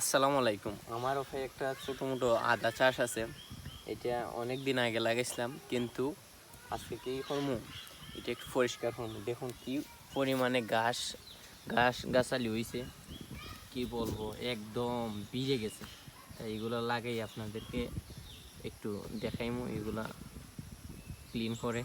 আসসালামু আলাইকুম। আমার ওখানে একটা ছোটো মোটো আদা চাষ আছে। এটা অনেক দিন আগে লাগাইছিলাম, কিন্তু আজকে কি করব এটা একটু পরিষ্কার করব দেখুন কি পরিমাণে ঘাস ঘাস গাছালি হয়েছে কি বলব, একদম ভিজে গেছে। তাই এগুলো লাগাই আপনাদেরকে একটু দেখাইমো। এগুলা ক্লিন করে।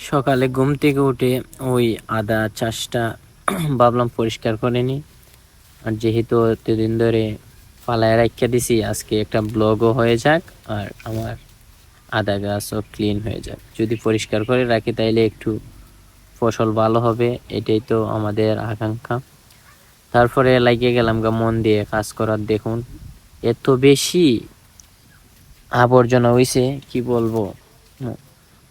সকালে ঘুম থেকে উঠে ওই আদা চাষটা ভাবলাম পরিষ্কার করে নি আর যেহেতু এতদিন ধরে পালায় রাখিয়া দিছি, আজকে একটা ব্লগও হয়ে যাক আর আমার আদা গাছও ক্লিন হয়ে যাক। যদি পরিষ্কার করে রাখি তাইলে একটু ফসল ভালো হবে, এটাই তো আমাদের আকাঙ্ক্ষা। তারপরে লাগিয়ে গেলাম গা মন দিয়ে কাজ করার দেখুন। এত বেশি আবর্জনা হয়েছে কি বলব?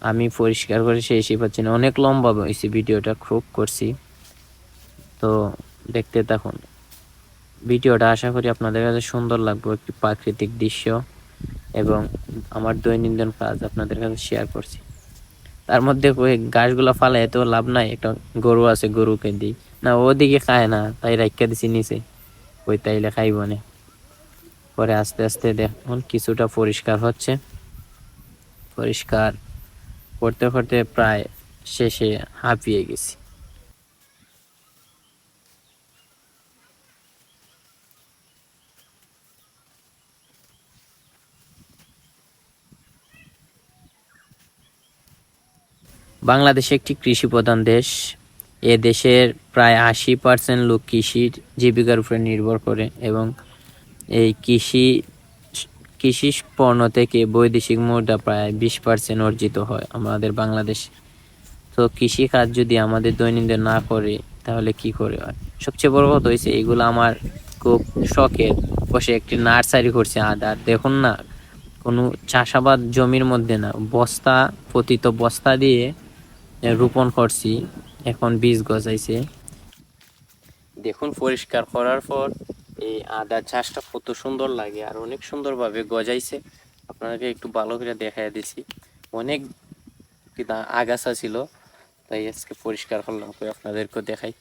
আমি পরিষ্কার করে শেষই পাচ্ছি না। অনেক লম্বা হয়েছে ভিডিওটা, খুব করছি। তো দেখতে থাকুন। ভিডিওটা আশা করি আপনাদের কাছে সুন্দর লাগবে, একটি প্রাকৃতিক দৃশ্য এবং আমার দৈনন্দিন কাজ আপনাদের কাছে শেয়ার করছি। তার মধ্যে ওই গাছগুলো ফালে তো লাভ নাই, একটা গরু আছে গরুকে দিই না ওদিকে খায় না, তাই রাখিয়া দিছি নিচে। ওই তাইলে খাইব না। পরে আস্তে আস্তে দেখুন, কিছুটা পরিষ্কার হচ্ছে। পরিষ্কার। করতে করতে প্রায় শেষে হাঁপিয়ে গেছি। বাংলাদেশ একটি কৃষি প্রধান দেশ। এ দেশের প্রায় আশি পার্সেন্ট লোক কৃষির জীবিকার উপরে নির্ভর করে এবং এই কৃষি কৃষি পণ্য থেকে বৈদেশিক মুদ্রা প্রায় বিশ পার্সেন্ট অর্জিত হয় আমাদের বাংলাদেশ। তো কৃষি কাজ যদি আমাদের দৈনন্দিন না করে, তাহলে কি করে হয়? সবচেয়ে বড় কথা হয়েছে এগুলো আমার খুব শখের। বসে একটি নার্সারি করছে আদার দেখুন না, কোনো চাষাবাদ জমির মধ্যে না, বস্তা, পতিত বস্তা দিয়ে রোপণ করছি। এখন বীজ গজাইছে। দেখুন, পরিষ্কার করার পর এই আদা চাষটা কত সুন্দর লাগে আর অনেক সুন্দরভাবে গজাইছে। আপনাদেরকে একটু ভালো করে দেখাই দিছি। অনেক আগাছা ছিল, তাই আজকে পরিষ্কার করলাম করে আপনাদেরকে দেখাই।